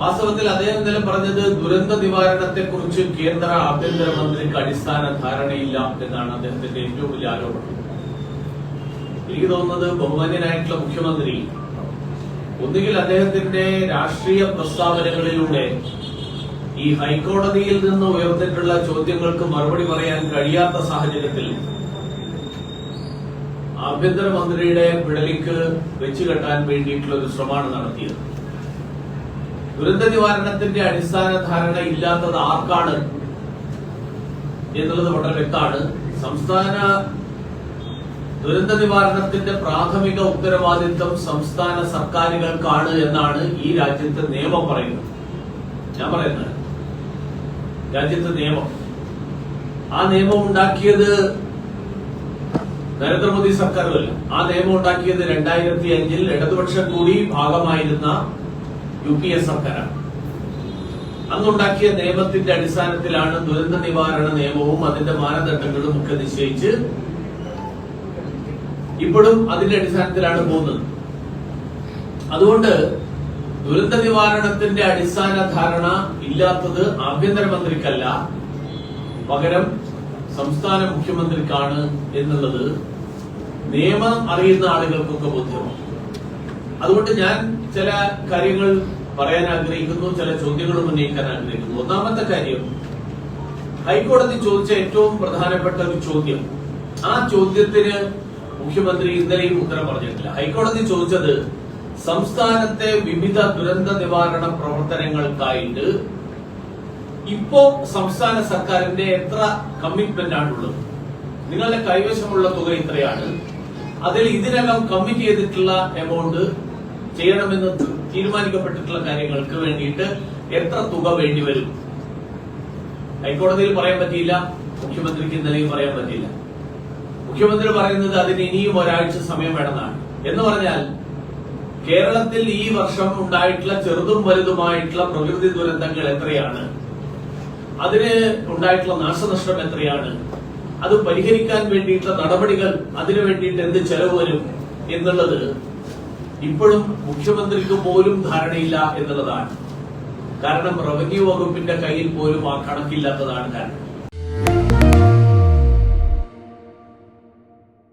വാസ്തവത്തിൽ അദ്ദേഹം ഇന്നലെ പറഞ്ഞത് ദുരന്ത നിവാരണത്തെ കുറിച്ച് കേന്ദ്ര ആഭ്യന്തരമന്ത്രിക്ക് അടിസ്ഥാന ധാരണയില്ല എന്നാണ് അദ്ദേഹത്തിന്റെ ഏറ്റവും വലിയ ആരോപണം. എനിക്ക് തോന്നുന്നത് ബഹുമാന്യനായിട്ടുള്ള മുഖ്യമന്ത്രി ഒന്നുകിൽ അദ്ദേഹത്തിന്റെ രാഷ്ട്രീയ പ്രസ്താവനകളിലൂടെ ഈ ഹൈക്കോടതിയിൽ നിന്ന് ഉയർന്നിട്ടുള്ള ചോദ്യങ്ങൾക്ക് മറുപടി പറയാൻ കഴിയാത്ത സാഹചര്യത്തിൽ ആഭ്യന്തരമന്ത്രിയുടെ പിടലിക്ക് വെച്ചുകെട്ടാൻ വേണ്ടിയിട്ടുള്ള ഒരു ശ്രമമാണ് നടത്തിയത്. ദുരന്ത നിവാരണത്തിന്റെ അടിസ്ഥാന ധാരണ ഇല്ലാത്തത് ആർക്കാണ് എന്നുള്ളത് വളരെ വ്യക്തമാണ്. സംസ്ഥാന ദുരന്ത നിവാരണത്തിന്റെ പ്രാഥമിക ഉത്തരവാദിത്വം സംസ്ഥാന സർക്കാരുകൾക്കാണ് എന്നാണ് ഈ രാജ്യത്തെ നിയമം പറയുന്നത്. ഞാൻ പറയുന്നത് രാജ്യത്തെ നിയമം. ആ നിയമം ഉണ്ടാക്കിയത് നരേന്ദ്രമോദി സർക്കാരുമല്ല. ആ നിയമം ഉണ്ടാക്കിയത് രണ്ടായിരത്തി അഞ്ചിൽ ഇടതുപക്ഷം കൂടി ഭാഗമായിരുന്ന യു പി എ സർക്കാരാണ്. അന്നുണ്ടാക്കിയ നിയമത്തിന്റെ അടിസ്ഥാനത്തിലാണ് ദുരന്ത നിവാരണ നിയമവും അതിന്റെ മാനദണ്ഡങ്ങളും ഒക്കെ നിശ്ചയിച്ച് ഇപ്പോഴും അതിന്റെ അടിസ്ഥാനത്തിലാണ് പോകുന്നത്. അതുകൊണ്ട് ദുരന്ത നിവാരണത്തിന്റെ അടിസ്ഥാന ധാരണ ഇല്ലാത്തത് ആഭ്യന്തരമന്ത്രിക്കല്ല പകരം സംസ്ഥാന മുഖ്യമന്ത്രിക്കാണ് എന്നുള്ളത് നിയമം അറിയുന്ന ആളുകൾക്കൊക്കെ ബോധ്യമാണ്. അതുകൊണ്ട് ഞാൻ ചില കാര്യങ്ങൾ പറയാൻ ആഗ്രഹിക്കുന്നു ചില ചോദ്യങ്ങളും ഉന്നയിക്കാൻ ആഗ്രഹിക്കുന്നു. ഒന്നാമത്തെ കാര്യം ഹൈക്കോടതി ചോദിച്ച ഏറ്റവും പ്രധാനപ്പെട്ട ഒരു ചോദ്യം. ആ ചോദ്യത്തിന് മുഖ്യമന്ത്രി ഇന്നലെയും ഉത്തരം പറഞ്ഞിട്ടില്ല. ഹൈക്കോടതി ചോദിച്ചത് സംസ്ഥാനത്തെ വിവിധ ദുരന്ത നിവാരണ പ്രവർത്തനങ്ങൾക്കായിട്ട് ഇപ്പോ സംസ്ഥാന സർക്കാരിന്റെ എത്ര കമ്മിറ്റ്മെന്റ് ആണുള്ളത്? നിങ്ങളുടെ കൈവശമുള്ള തുക ഇത്രയാണ്. അതിൽ ഇതിനകം കമ്മിറ്റ് ചെയ്തിട്ടുള്ള എമൗണ്ട് ചെയ്യണമെന്ന് തീരുമാനിക്കപ്പെട്ടിട്ടുള്ള കാര്യങ്ങൾക്ക് വേണ്ടിയിട്ട് എത്ര തുക വേണ്ടിവരും ഹൈക്കോടതിയിൽ പറയാൻ പറ്റിയില്ല മുഖ്യമന്ത്രിക്ക് ഇന്നലെയും പറയാൻ പറ്റിയില്ല. മുഖ്യമന്ത്രി പറയുന്നത് അതിന് ഇനിയും ഒരാഴ്ച സമയം വേണമെന്നാണ്. എന്ന് പറഞ്ഞാൽ കേരളത്തിൽ ഈ വർഷം ഉണ്ടായിട്ടുള്ള ചെറുതും വലുതുമായിട്ടുള്ള പ്രകൃതി ദുരന്തങ്ങൾ എത്രയാണ്? അതിന് ഉണ്ടായിട്ടുള്ള നാശനഷ്ടം എത്രയാണ്? അത് പരിഹരിക്കാൻ വേണ്ടിയിട്ടുള്ള നടപടികൾ അതിനു വേണ്ടിയിട്ട് എന്ത് ചെലവ് വരും എന്നുള്ളത് ഇപ്പോഴും മുഖ്യമന്ത്രിക്ക് പോലും ധാരണയില്ല എന്നുള്ളതാണ്. കാരണം റവന്യൂ വകുപ്പിന്റെ കയ്യിൽ പോലും ആ കണക്കില്ലാത്തതാണ് കാരണം.